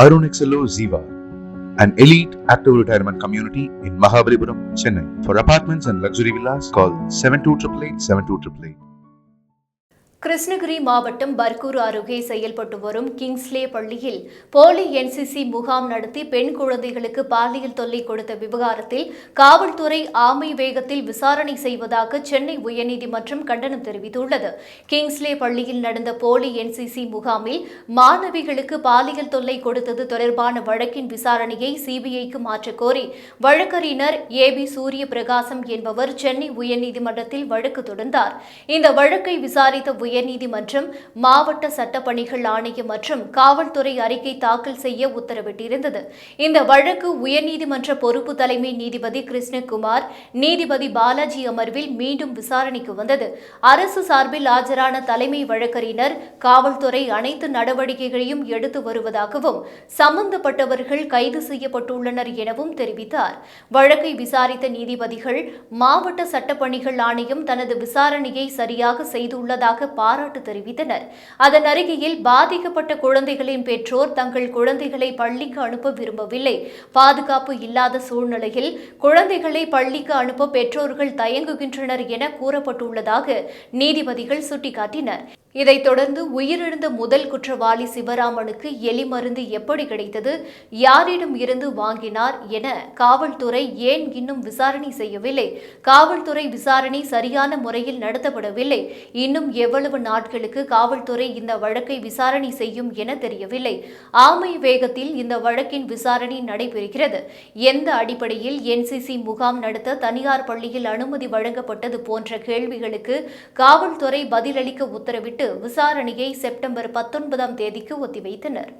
Arun Ziva, an elite active retirement community in Mahabalipuram, Chennai. For apartments and luxury villas, call 72888 72888. Krishnagiri மாவட்டம் பர்கூர் அருகே செயல்பட்டு வரும் Kingsley பள்ளியில் போலி என்சிசி முகாம் நடத்தி பெண் குழந்தைகளுக்கு பாலியல் தொல்லை கொடுத்த விவகாரத்தில் காவல்துறை ஆமை வேகத்தில் விசாரணை செய்வதாக சென்னை உயர்நீதிமன்றம் கண்டனம் தெரிவித்துள்ளது. கிங்ஸ்லே பள்ளியில் நடந்த போலி என்சிசி முகாமில் மாணவிகளுக்கு பாலியல் தொல்லை கொடுத்தது தொடர்பான வழக்கின் விசாரணையை சிபிஐக்கு மாற்றக் கோரி வழக்கறிஞர் ஏ பி சூரிய பிரகாசம் என்பவர் சென்னை உயர்நீதிமன்றத்தில் வழக்கு தொடர்ந்தார். இந்த வழக்கை விசாரித்த உயர்நீதிமன்றம் மாவட்ட சட்டப்பணிகள் ஆணையம் மற்றும் காவல்துறை அறிக்கை தாக்கல் செய்ய உத்தரவிட்டிருந்தது. இந்த வழக்கு உயர்நீதிமன்ற பொறுப்பு தலைமை நீதிபதி கிருஷ்ணகுமார் நீதிபதி பாலாஜி அமர்வில் மீண்டும் விசாரணைக்கு வந்தது. அரசு சார்பில் ஆஜரான தலைமை வழக்கறிஞர் காவல்துறை அனைத்து நடவடிக்கைகளையும் எடுத்து வருவதாகவும் சம்பந்தப்பட்டவர்கள் கைது செய்யப்பட்டுள்ளனர் எனவும் தெரிவித்தார். வழக்கை விசாரித்த நீதிபதிகள் மாவட்ட சட்டப்பணிகள் ஆணையம் தனது விசாரணையை சரியாக செய்துள்ளதாக பாராட்டு தெரிவித்தனர். அதன் அருகில் பாதிக்கப்பட்ட குழந்தைகளின் பெற்றோர் தங்கள் குழந்தைகளை பள்ளிக்கு அனுப்ப விரும்பவில்லை. பாதுகாப்பு இல்லாத சூழ்நிலையில் குழந்தைகளை பள்ளிக்கு அனுப்ப பெற்றோர்கள் தயங்குகின்றனர் என கூறப்பட்டுள்ளதாக நீதிபதிகள் சுட்டிக்காட்டினர். இதைத் தொடர்ந்து உயிரிழந்த முதல் குற்றவாளி சிவராமனுக்கு எலி மருந்து எப்படி கிடைத்தது யாரிடம் இருந்து வாங்கினார் என காவல்துறை ஏன் இன்னும் விசாரணை செய்யவில்லை? காவல்துறை விசாரணை சரியான முறையில் நடத்தப்படவில்லை. இன்னும் எவ்வளவு நாட்களுக்கு காவல்துறை இந்த வழக்கை விசாரணை செய்யும் என தெரியவில்லை. ஆமை வேகத்தில் இந்த வழக்கின் விசாரணை நடைபெறுகிறது. எந்த அடிப்படையில் என்சிசி முகாம் நடத்த தனியார் பள்ளியில் அனுமதி வழங்கப்பட்டது போன்ற கேள்விகளுக்கு காவல்துறை பதிலளிக்க உத்தரவிட்டு விசாரணையை செப்டம்பர் பத்தொன்பதாம் தேதிக்கு ஒத்திவைத்தனர்.